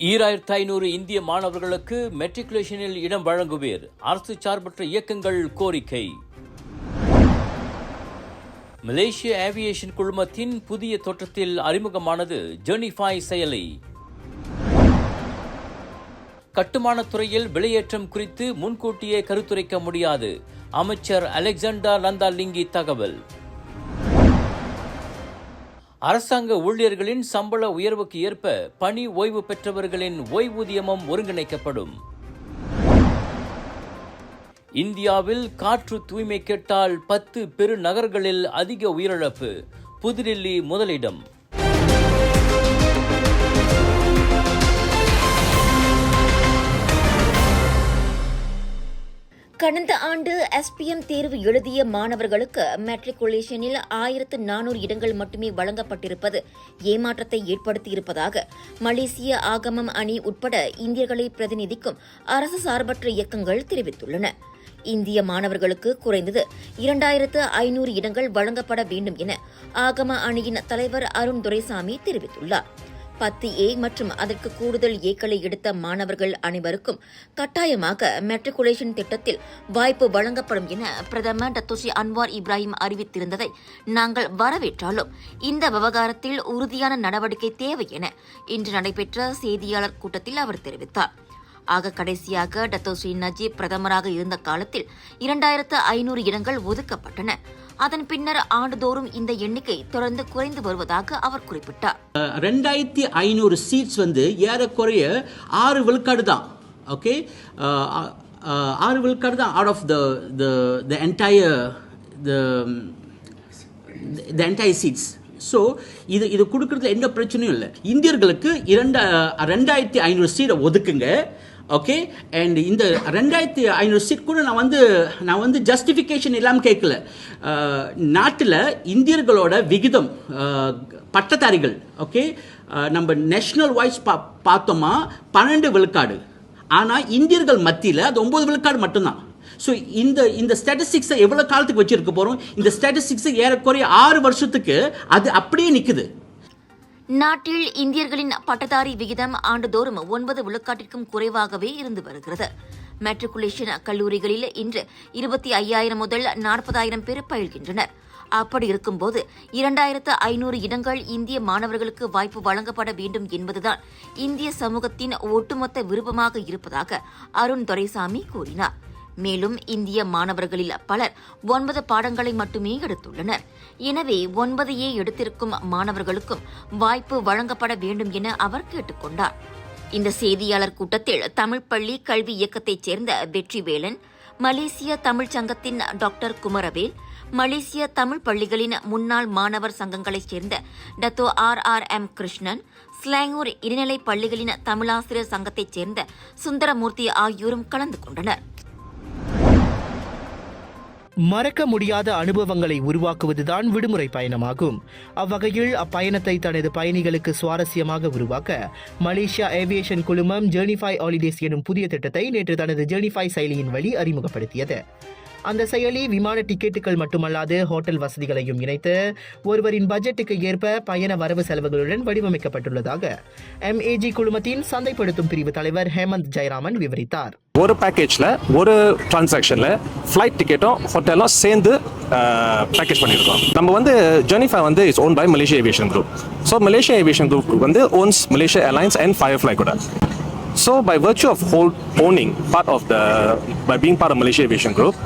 ஈராயிரத்து ஐநூறு இந்திய மாணவர்களுக்கு மெட்ரிகுலேஷனில் இடம் வழங்குவீர். அரசு சார்பற்ற இயக்கங்கள் கோரிக்கை. மலேசிய ஏவியேஷன் குழுமத்தின் புதிய தோற்றத்தில் அறிமுகமானது ஜெர்னிஃபாய் செயலி. கட்டுமானத் துறையில் விலையேற்றம் குறித்து முன்கூட்டியே கருத்துரைக்க முடியாது. அமைச்சர் அலெக்சாண்டர் லந்தாலிங்கி தகவல். அரசாங்க ஊழியர்களின் சம்பள உயர்வுக்கு ஏற்ப பணி ஓய்வு பெற்றவர்களின் ஓய்வூதியமும் ஒருங்கிணைக்கப்படும். இந்தியாவில் காற்று தூய்மை கெட்டால் பத்து பெருநகர்களில் அதிக உயிரிழப்பு. புதுடில்லி முதலிடம். கடந்த ஆண்டு எஸ்பிஎம் தேர்வு எழுதிய மாணவர்களுக்கு மெட்ரிகுலேஷனில் ஆயிரத்து நானூறு இடங்கள் மட்டுமே வழங்கப்பட்டிருப்பது ஏமாற்றத்தை ஏற்படுத்தியிருப்பதாக மலேசிய ஆகமம் அணி உட்பட இந்தியர்களை பிரதிநிதிக்கும் அரசு சார்பற்ற இயக்கங்கள் தெரிவித்துள்ளன. இந்திய மாணவர்களுக்கு குறைந்தது இரண்டாயிரத்து ஐநூறு இடங்கள் வழங்கப்பட வேண்டும் என ஆகம அணியின் தலைவர் அருண் துரைசாமி தெரிவித்துள்ளார். பத்து ஏ மற்றும் அதற்கு கூடுதல் ஏக்களை எடுத்த மாணவர்கள் அனைவருக்கும் கட்டாயமாக மெட்ரிகுலேஷன் திட்டத்தில் வாய்ப்பு வழங்கப்படும் என பிரதமர் டத்தோஷி அன்வார் இப்ராஹிம் அறிவித்திருந்ததை நாங்கள் வரவேற்றாலும் இந்த விவகாரத்தில் உறுதியான நடவடிக்கை தேவை என இன்று நடைபெற்ற செய்தியாளர் கூட்டத்தில் அவர் தெரிவித்தார். ஆக கடைசியாக டத்தோஸ்ரீ நஜீப் பிரதமராக இருந்த காலத்தில் இரண்டாயிரத்து ஐநூறு இடங்கள் ஒதுக்கப்பட்டன. அதன் பின்னர் ஆண்டுதோறும் இந்த எண்ணிக்கை தொடர்ந்து குறைந்து வருவதாக அவர் குறிப்பிட்டார். ரெண்டாயிரத்தி ஐநூறு சீட்ஸ் வந்து ஏறக்குறைய ஆறு விழுக்காடு தான். ஓகே ஆறு விழுக்காடு தான் out of the the the entire the the entire seats so இது இது கொடுக்கறதுல எந்த பிரச்சனையும் இல்லை. இந்தியர்களுக்கு இரண்டா ரெண்டாயிரத்தி ஐநூறு சீட்டை ஒதுக்குங்க. ஓகே அண்ட் இந்த ரெண்டாயிரத்தி ஐநூறு சீட் கூட நான் வந்து நான் வந்து ஜஸ்டிஃபிகேஷன் இல்லாமல் கேட்கல. நாட்டில் இந்தியர்களோட விகிதம் பட்டதாரிகள் ஓகே நம்ம நேஷ்னல் வாய்ஸ் பா பார்த்தோமா பன்னெண்டு விழுக்காடு. ஆனால் இந்தியர்கள் மத்தியில் அது ஒம்பது விழுக்காடு மட்டும்தான். ஸோ இந்த இந்த ஸ்டாட்டிஸ்டிக்ஸை எவ்வளோ காலத்துக்கு வச்சிருக்க போகிறோம் இந்த ஸ்டாட்டிஸ்டிக்ஸை ஏறக்குறைய ஆறு வருஷத்துக்கு அது அப்படியே நிற்குது நாட்டில் இந்தியர்களின் பட்டதாரி விகிதம் ஆண்டுதோறும் ஒன்பது விழுக்காட்டிற்கும் குறைவாகவே இருந்து வருகிறது. மெட்ரிகுலேஷன் கல்லூரிகளில் இன்று இருபத்தி ஐயாயிரம் முதல் நாற்பதாயிரம் பேர் பயில்கின்றனர். அப்படி இருக்கும்போது இரண்டாயிரத்து ஐநூறு இடங்கள் இந்திய மாணவர்களுக்கு வாய்ப்பு வழங்கப்பட வேண்டும் என்பதுதான் இந்திய சமூகத்தின் ஒட்டுமொத்த விருப்பமாக இருப்பதாக அருண் துரைசாமி கூறினார். மேலும் இந்திய மாணவர்களில் பலர் ஒன்பது பாடங்களை மட்டுமே எடுத்துள்ளனர். எனவே ஒன்பதையே எடுத்திருக்கும் மாணவர்களுக்கும் வாய்ப்பு வழங்கப்பட வேண்டும் என அவர் கேட்டுக்கொண்டார். இந்த செய்தியாளர் கூட்டத்தில் தமிழ் பள்ளி கல்வி இயக்கத்தைச் சேர்ந்த வெற்றிவேலன் மலேசிய தமிழ்ச் சங்கத்தின் டாக்டர் குமரவேல் மலேசிய தமிழ் பள்ளிகளின் முன்னாள் மாணவர் சங்கங்களைச் சேர்ந்த Dato R R M Krishnan Selangor இடைநிலை பள்ளிகளின் தமிழாசிரியர் சங்கத்தைச் சேர்ந்த சுந்தரமூர்த்தி ஆகியோரும் கலந்து கொண்டனர். மறக்க முடியாத அனுபவங்களை உருவாக்குவதுதான் விடுமுறை பயணமாகும். அவ்வகையில் அப்பயணத்தை தனது பயணிகளுக்கு சுவாரஸ்யமாக உருவாக்க மலேசியா ஏவியேஷன் குழுமம் ஜேர்னிஃபை ஹாலிடேஸ் எனும் புதிய திட்டத்தை நேற்று தனது ஜேர்னிஃபை செயலியின் வழி அறிமுகப்படுத்தியது. அந்த செயலி விமான டிக்கெட்டுகள் மட்டுமல்லாது ஹோட்டல் வசதிகளையும் இணைத்து ஒருவரின் பட்ஜெட்டுக்கு ஏற்ப பயண வரவு செலவுகளுடன் வடிவமைக்கப்பட்டுள்ளதாக எம்ஏஜி குழுமத்தின் சந்தைப்படுத்தும் பிரிவு தலைவர் ஹேமந்த் ஜெயராமன் விவரித்தார். ஒரு பேக்கேஜில் ஒரு டிரான்சாக்ஷனில் ஃப்ளைட் டிக்கெட்டும் ஹோட்டலும் சேர்ந்து பேக்கேஜ் பண்ணியிருக்கோம். நம்ம வந்து ஜெனிஃபா வந்து is own by Malaysia Aviation Group so Malaysia Aviation Group வந்து owns Malaysia Airlines and Firefly கூட. So by virtue of whole owning part of the by being part of Malaysia Aviation Group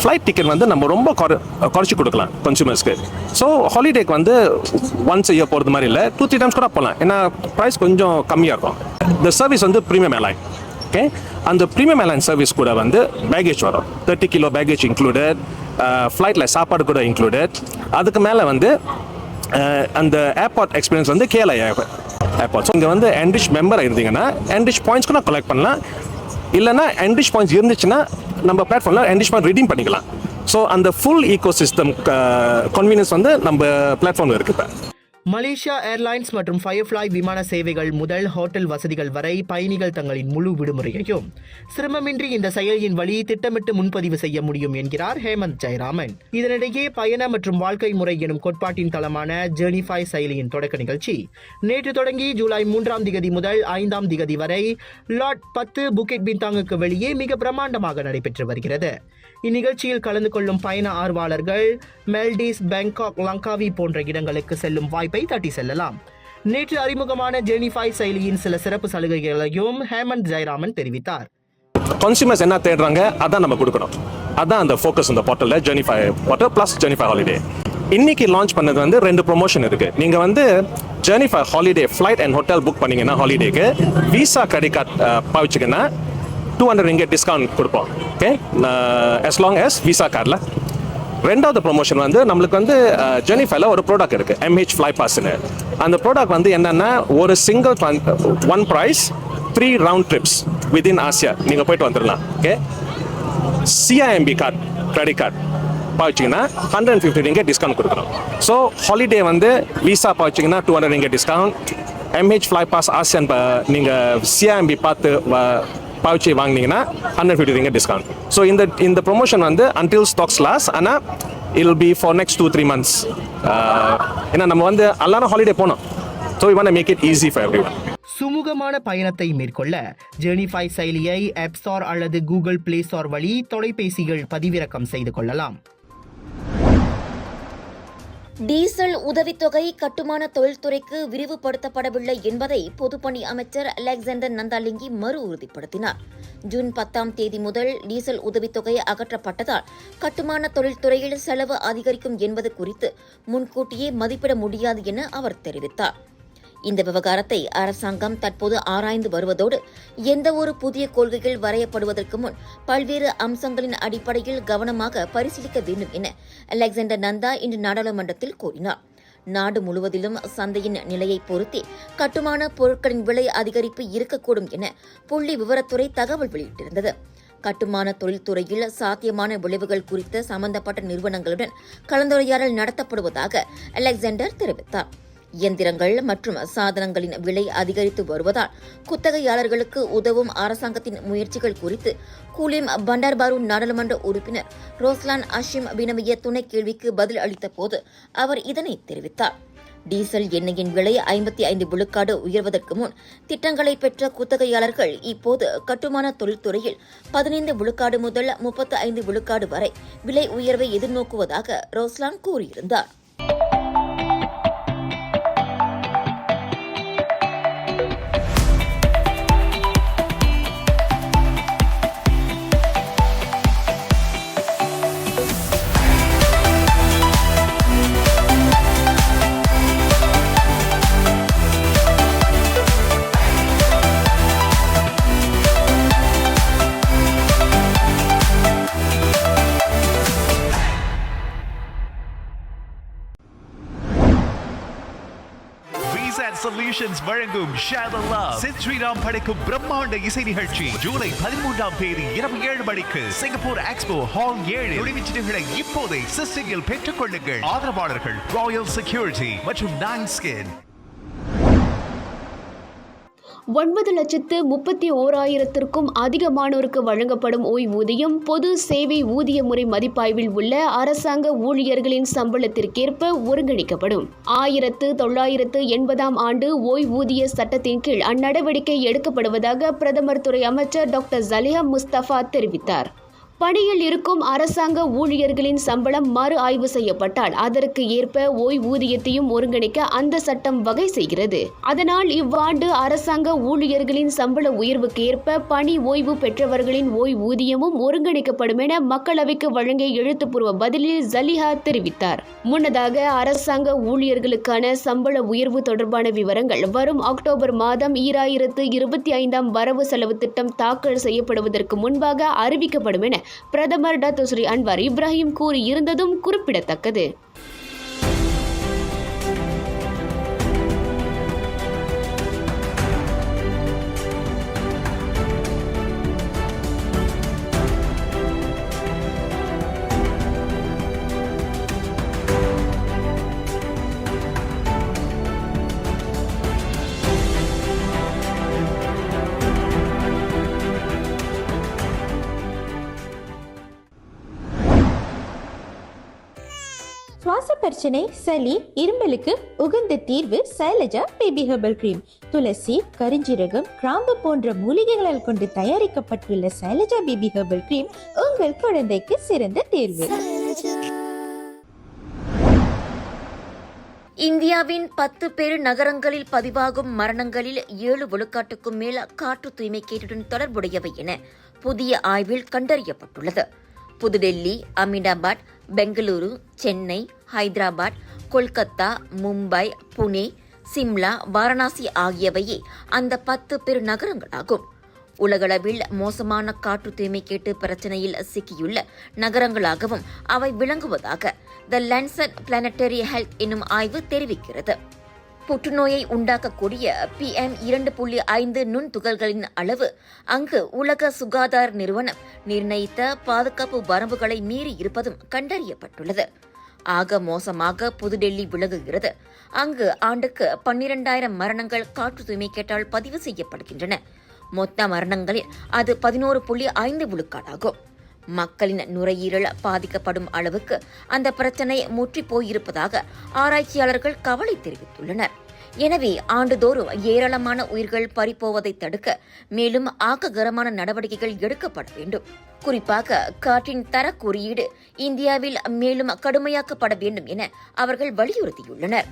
flight ticket வந்து நம்ம ரொம்ப குறை குறைச்சி கொடுக்கலாம் கன்சூமர்ஸ்க்கு so ஹாலிடேக்கு வந்து once year போகிறது மாதிரி இல்லை டூ த்ரீ டைம்ஸ் கூட போகலாம் ஏன்னா ப்ரைஸ் கொஞ்சம் கம்மியாக இருக்கும். இந்த சர்வீஸ் வந்து ப்ரீமியம் ஏர்லைன் ஓகே அந்த ப்ரீமியம் ஏர்லைன் சர்வீஸ் கூட வந்து பேகேஜ் வரும். தேர்ட்டி கிலோ பேகேஜ் இன்க்ளூடட் ஃப்ளைட்டில் சாப்பாடு கூட இன்க்ளூடட் அதுக்கு மேலே வந்து அந்த ஏர்போர்ட் எக்ஸ்பீரியன்ஸ் வந்து கேஎல்ஐ ஏர்பார்ட் ஸோ இங்கே வந்து என்ரிச் மெம்பர் இருந்தீங்கன்னா என்ரிச் பாயிண்ட்ஸ் கூட கலெக்ட் பண்ணலாம். இல்லைன்னா என்ரிச் பாயிண்ட்ஸ் இருந்துச்சுன்னா நம்ம பிளாட்ஃபார்மில் என்ரிச் ரிடீம் பண்ணிக்கலாம். ஸோ அந்த ஃபுல் ஈகோ சிஸ்டம் கன்வீனியன்ஸ் வந்து நம்ம பிளாட்ஃபார்மில் இருக்குது இப்போ. மலேசியா ஏர்லைன்ஸ் மற்றும் ஃபயர்ஃப்ளை விமான சேவைகள் முதல் ஹோட்டல் வசதிகள் வரை பயணிகள் தங்களின் முழு விடுமுறையையும் சிரமமின்றி இந்த செயலியின் வழி திட்டமிட்டு முன்பதிவு செய்ய முடியும் என்கிறார் ஹேமந்த் ஜெயராமன். இதனிடையே பயண மற்றும் வாழ்க்கை முறை எனும் கோட்பாட்டின் தளமான ஜேர்னிஃபை செயலியின் தொடக்க நிகழ்ச்சி நேற்று தொடங்கி ஜூலை மூன்றாம் திகதி முதல் ஐந்தாம் திகதி வரை லாட் பத்து புக்கெட் பின்தாங்குக்கு வெளியே மிக பிரம்மாண்டமாக நடைபெற்று வருகிறது. இந்நிகழ்ச்சியில் கலந்து கொள்ளும் பயண ஆர்வலர்கள் மெல்டிஸ் பேங்காக் லங்காவி போன்ற இடங்களுக்கு செல்லும் வாய்ப்பு தட்டி செல்லலாம். நேற்று அறிமுகமான ஜெனிஃபை செயலியின் சில சிறப்பு சலுகைகளையும் ஹேமந்த் ஜெயராமன் தெரிவித்தார். கன்சியூமர்ஸ் என்ன தேடுறாங்க? அதான் நம்ம கொடுக்கணும். அதான் அந்த ஃபோக்கஸ் இந்த போர்ட்டலில் Journify portal plus Journify holiday இன்னைக்கு லான்ச் பண்ணது வந்து ரெண்டு ப்ரொமோஷன் இருக்கு. நீங்க வந்து Journify holiday flight and hotel book பண்ணீங்கன்னா ஹாலிடேக்கு விசா கிரெடிட் கார்டு பாவிச்சிங்கன்னா டூ ஹண்ட்ரட் இங்கே டிஸ்கவுண்ட் கொடுப்போம். Okay as long as Visa கார்டில் ரெண்டாவது ப்ரொமோஷன் வந்து நம்மளுக்கு வந்து ஜெனிஃபைல ஒரு ப்ராடக்ட் இருக்கு எம்ஹெச் ஃப்ளை பாஸ்னு அந்த ப்ராடக்ட் வந்து என்னன்னா ஒரு single one price three round trips within Asia நீங்கள் போயிட்டு வந்துடலாம் okay CIMB card credit card பாய்ச்சிங்கன்னா hundred and fifty ringgit discount கொடுக்குறோம் ஸோ ஹாலிடே வந்து visa பாய்ச்சிங்கன்னா two hundred ringgit discount MH fly pass ASEAN நீங்கள் சிஐஎம்பி பார்த்து வ- பாவிச்சு வாங்கினீங்கன்னா hundred fifty ringgit discount so இந்த இந்த ப்ரொமோஷன் வந்து அன்டில் ஸ்டாக்ஸ் லாஸ் ஆனால் will be for next two three months ஏன்னா நம்ம வந்து எல்லாரும் ஹாலிடே போனோம். So we want make it easy for everyone சுமூகமான பயணத்தை மேற்கொள்ள ஜெர்னிஃபை செயலியை ஆப் ஸ்டார் அல்லது கூகுள் பிளே ஸ்டார் வழி தொலைபேசிகள் பதிவிறக்கம் செய்து கொள்ளலாம். டீசல் உதவித்தொகை கட்டுமான தொழில்துறைக்கு விரிவுபடுத்தப்படவில்லை என்பதை பொதுப்பணி அமைச்சர் அலெக்சாண்டர் நந்தாலிங்கி மறு உறுதிப்படுத்தினார். ஜூன் பத்தாம் தேதி முதல் டீசல் உதவித்தொகை அகற்றப்பட்டதால் கட்டுமான தொழில்துறையில் செலவு அதிகரிக்கும் என்பது குறித்து முன்கூட்டியே மதிப்பிட முடியாது என அவர் தெரிவித்தார். இந்த விவகாரத்தை அரசாங்கம் தற்போது ஆராய்ந்து வருவதோடு எந்த ஒரு புதிய கொள்கைகள் வரையப்படுவதற்கு முன் பல்வேறு அம்சங்களின் அடிப்படையில் கவனமாக பரிசீலிக்க வேண்டும் என அலெக்சாண்டர் நந்தா இன்று நாடாளுமன்றத்தில் கூறினார். நாடு முழுவதிலும் சந்தையின் நிலையை பொருத்தி கட்டுமான பொருட்களின் விலை அதிகரிப்பு இருக்கக்கூடும் என புள்ளி விவரத்துறை தகவல் வெளியிட்டிருந்தது. கட்டுமான தொழில்துறையில் சாத்தியமான விளைவுகள் குறித்த சம்பந்தப்பட்ட நிறுவனங்களுடன் கலந்துரையாடல் நடத்தப்படுவதாக அலெக்சாண்டர் தெரிவித்தார். இயந்திரங்கள் மற்றும் சாதனங்களின் விலை அதிகரித்து வருவதால் குத்தகையாளர்களுக்கு உதவும் அரசாங்கத்தின் முயற்சிகள் குறித்து கூலிம் பண்டார்பாரு நாடாளுமன்ற உறுப்பினர் ரோஸ்லான் அஷிம் வினவிய துணை கேள்விக்கு பதில் அளித்த போது அவர் இதனை தெரிவித்தார். டீசல் எண்ணெயின் விலை ஐம்பத்தி ஐந்து விழுக்காடு உயர்வதற்கு முன் திட்டங்களை பெற்ற குத்தகையாளர்கள் இப்போது கட்டுமான தொழில்துறையில் பதினைந்து விழுக்காடு முதல் முப்பத்து ஐந்து விழுக்காடு வரை விலை உயர்வை எதிர்நோக்குவதாக ரோஸ்லான் கூறியிருந்தார். And வழங்கும் Share the Love. ஸ்ரீராம் படைக்கும் பிரம்மாண்ட இசை நிகழ்ச்சி ஜூலை பதிமூன்றாம் தேதி இரவு ஏழு மணிக்கு சிங்கப்பூர் எக்ஸ்போ ஹால் ஏழு. நுழைவுச்சீட்டுகளை இப்போதை சிஸ்டிங்கில் பெற்றுக் கொள்ளுங்கள். ஆதரவாளர்கள் ராயல் செக்யூரிட்டி மற்றும் நைன் ஸ்கின் ஒன்பது லட்சத்து முப்பத்தி ஓராயிரத்திற்கும் அதிகமானோருக்கு வழங்கப்படும் ஓய்வூதியம் பொது சேவை ஊதிய முறை மதிப்பாய்வில் உள்ள அரசாங்க ஊழியர்களின் சம்பளத்திற்கேற்ப ஒருங்கிணைக்கப்படும். ஆயிரத்து தொள்ளாயிரத்து எண்பதாம் ஆண்டு ஓய்வூதிய சட்டத்தின் கீழ் அந்நடவடிக்கை எடுக்கப்படுவதாக பிரதமர் துறை அமைச்சர் டாக்டர் ஜலியா முஸ்தபா தெரிவித்தார். பணியில் இருக்கும் அரசாங்க ஊழியர்களின் சம்பளம் மறு ஆய்வு செய்யப்பட்டால் அதற்கு ஏற்ப ஓய்வூதியத்தையும் ஒருங்கிணைக்க அந்த சட்டம் வகை செய்கிறது. அதனால் இவ்வாண்டு அரசாங்க ஊழியர்களின் சம்பள உயர்வுக்கு ஏற்ப பணி ஓய்வு பெற்றவர்களின் ஓய்வூதியமும் ஒருங்கிணைக்கப்படும் என மக்களவைக்கு வழங்கிய எழுத்துப்பூர்வ பதிலில் ஜலிஹா தெரிவித்தார். முன்னதாக அரசாங்க ஊழியர்களுக்கான சம்பள உயர்வு தொடர்பான விவரங்கள் வரும் அக்டோபர் மாதம் ஈராயிரத்து இருபத்தி ஐந்தாம் வரவு செலவு திட்டம் தாக்கல் செய்யப்படுவதற்கு முன்பாக அறிவிக்கப்படும் என பிரதமர் டத்துஸ்ரீ அன்வார் இப்ராஹிம் கூறியிருந்ததும் குறிப்பிடத்தக்கது. பிரச்சனை சளி இருமலுக்கு உகந்த தீர்வு சைலஜா பேபி ஹெர்பல் கிரீம். துளசி கரிஞ்சீரகம் கிராம்பு போன்ற மூலிகைகளால் கொண்டு தயாரிக்கப்பட்டுள்ள சைலஜா பேபி ஹெர்பல் கிரீம் உங்கள் குழந்தைக்கு சிறந்த தேர்வு. இந்தியாவின் பத்து பெரு நகரங்களில் பதிவாகும் மரணங்களில் ஏழு விழுக்காட்டுக்கும் மேல் காற்று தூய்மைக்கேட்டுடன் தொடர்புடையவை என புதிய ஆய்வில் கண்டறியப்பட்டுள்ளது. புதுடெல்லி அமிதாபாத் பெங்களூரு சென்னை ஹைதராபாத் கொல்கத்தா மும்பை புனே சிம்லா வாரணாசி ஆகியவையே அந்த பத்து பெரு நகரங்களாகும். உலகளவில் மோசமான காற்று தூய்மைக்கேட்டு பிரச்சனையில் சிக்கியுள்ள நகரங்களாகவும் அவை விளங்குவதாக த லான்செட் பிளானட்டரி ஹெல்த் என்னும் ஆய்வு தெரிவிக்கிறது. புற்றுநோயை உண்டாக்கக்கூடிய பிஎம் இரண்டு புள்ளி ஐந்து நுண்துகள்களின் அளவு அங்கு உலக சுகாதார நிறுவனம் நிர்ணயித்த பாதுகாப்பு வரம்புகளை மீறி இருப்பதும் கண்டறியப்பட்டுள்ளது. ஆக மோசமாக புதுடெல்லி விலகுகிறது. அங்கு ஆண்டுக்கு பன்னிரண்டாயிரம் மரணங்கள் காற்று தூய்மை கேட்டால் பதிவு செய்யப்படுகின்றன. மொத்த மரணங்களில் அது பதினோரு புள்ளி ஐந்து விழுக்காடாகும். மக்களின் நுரையீரல் பாதிக்கப்படும் அளவுக்கு அந்த பிரச்சனை முற்றி போயிருப்பதாக ஆராய்ச்சியாளர்கள் கவலை தெரிவித்துள்ளனர். எனவே ஆண்டுதோறும் ஏராளமான உயிர்கள் பறிப்போவதை தடுக்க மேலும் ஆக்ககரமான நடவடிக்கைகள் எடுக்கப்பட வேண்டும். குறிப்பாக காற்றின் தர குறியீடு இந்தியாவில் மேலும் கடுமையாக்கப்பட வேண்டும் என அவர்கள் வலியுறுத்தியுள்ளனர்.